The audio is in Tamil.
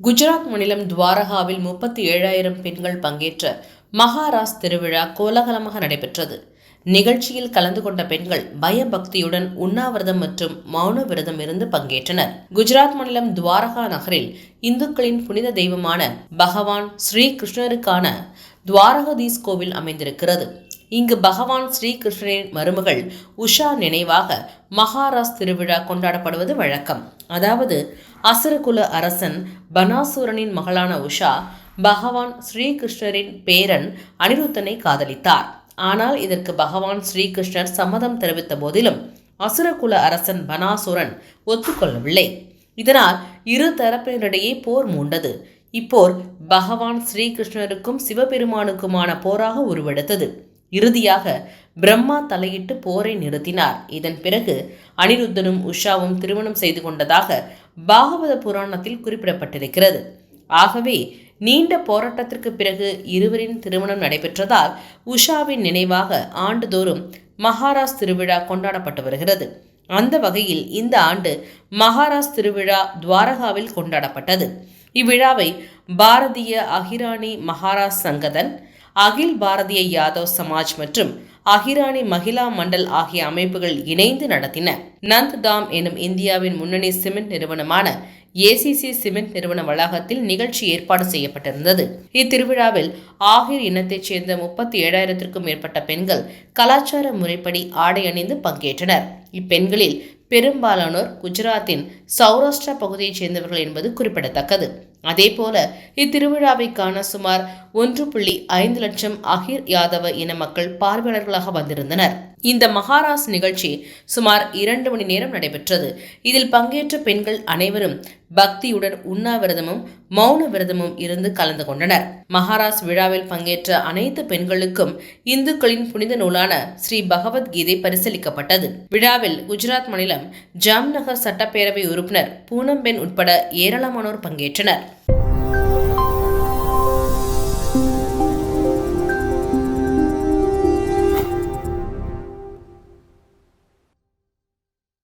குஜராத் மாநிலம் துவாரகாவில் முப்பத்தி ஏழாயிரம் பெண்கள் பங்கேற்ற மகாராஸ் திருவிழா கோலாகலமாக நடைபெற்றது. நிகழ்ச்சியில் கலந்து கொண்ட பெண்கள் பயபக்தியுடன் உண்ணாவிரதம் மற்றும் மௌன விரதம் இருந்து பங்கேற்றனர். குஜராத் மாநிலம் துவாரகா நகரில் இந்துக்களின் புனித தெய்வமான பகவான் ஸ்ரீ கிருஷ்ணருக்கான துவாரகதீஸ் கோவில் அமைந்திருக்கிறது. இங்கு பகவான் ஸ்ரீகிருஷ்ணரின் மருமகள் உஷா நினைவாக மகாராஸ் திருவிழா கொண்டாடப்படுவது வழக்கம். அதாவது அசுரகுல அரசன் பனாசூரனின் மகளான உஷா பகவான் ஸ்ரீகிருஷ்ணரின் பேரன் அனிருத்தனை காதலித்தார். ஆனால் இதற்கு பகவான் ஸ்ரீகிருஷ்ணர் சம்மதம் தெரிவித்த போதிலும் அசுரகுல அரசன் பனாசுரன் ஒத்துக்கொள்ளவில்லை. இதனால் இரு தரப்பினரிடையே போர் மூண்டது. இப்போர் பகவான் ஸ்ரீகிருஷ்ணருக்கும் சிவபெருமானுக்குமான போராக உருவெடுத்தது. இறுதியாக பிரம்மா தலையிட்டு போரை நிறுத்தினார். இதன் பிறகு அனிருத்தனும் உஷாவும் திருமணம் செய்து கொண்டதாக பாகவத புராணத்தில் குறிப்பிடப்பட்டிருக்கிறது. ஆகவே நீண்ட போராட்டத்திற்கு பிறகு இருவரின் திருமணம் நடைபெற்றதால் உஷாவின் நினைவாக ஆண்டுதோறும் மகாராஸ் திருவிழா கொண்டாடப்பட்டு வருகிறது. அந்த வகையில் இந்த ஆண்டு மகாராஸ் திருவிழா துவாரகாவில் கொண்டாடப்பட்டது. இவ்விழாவை பாரதிய அகிராணி மகாராஜ் சங்கதன் அகில் பாரதிய யாதவ் சமாஜ் மற்றும் அகிராணி மகிழா மண்டல் ஆகிய அமைப்புகள் இணைந்து நடத்தின. நந்த் தாம் எனும் இந்தியாவின் முன்னணி சிமெண்ட் நிறுவனமான ஏசிசி சிமெண்ட் நிறுவன வளாகத்தில் நிகழ்ச்சி ஏற்பாடு செய்யப்பட்டிருந்தது. இத்திருவிழாவில் ஆகிர் இனத்தைச் சேர்ந்த முப்பத்தி ஏழாயிரத்திற்கும் மேற்பட்ட பெண்கள் கலாச்சார முறைப்படி ஆடை அணிந்து பங்கேற்றனர். இப்பெண்களில் பெரும்பாலானோர் குஜராத்தின் சௌராஷ்டிரா பகுதியைச் சேர்ந்தவர்கள் என்பது குறிப்பிடத்தக்கது. அதேபோல இத்திருவிழாவை காண சுமார் ஒன்று புள்ளி ஐந்து லட்சம் அகிர் யாதவ இன மக்கள் பார்வையாளர்களாக வந்திருந்தனர். இந்த மகாராஸ் நிகழ்ச்சி சுமார் இரண்டு மணி நேரம் நடைபெற்றது. இதில் பங்கேற்ற பெண்கள் அனைவரும் பக்தியுடன் உண்ணாவிரதமும் மௌன விரதமும் இருந்து கலந்து கொண்டனர். மகாராஸ் விழாவில் பங்கேற்ற அனைத்து பெண்களுக்கும் இந்துக்களின் புனித நூலான ஸ்ரீ பகவத்கீதை பரிசீலிக்கப்பட்டது. விழாவில் குஜராத் மாநிலம் ஜாம்நகர் சட்டப்பேரவை உறுப்பினர் பூனம்பென் உட்பட ஏராளமானோர் பங்கேற்றனர்.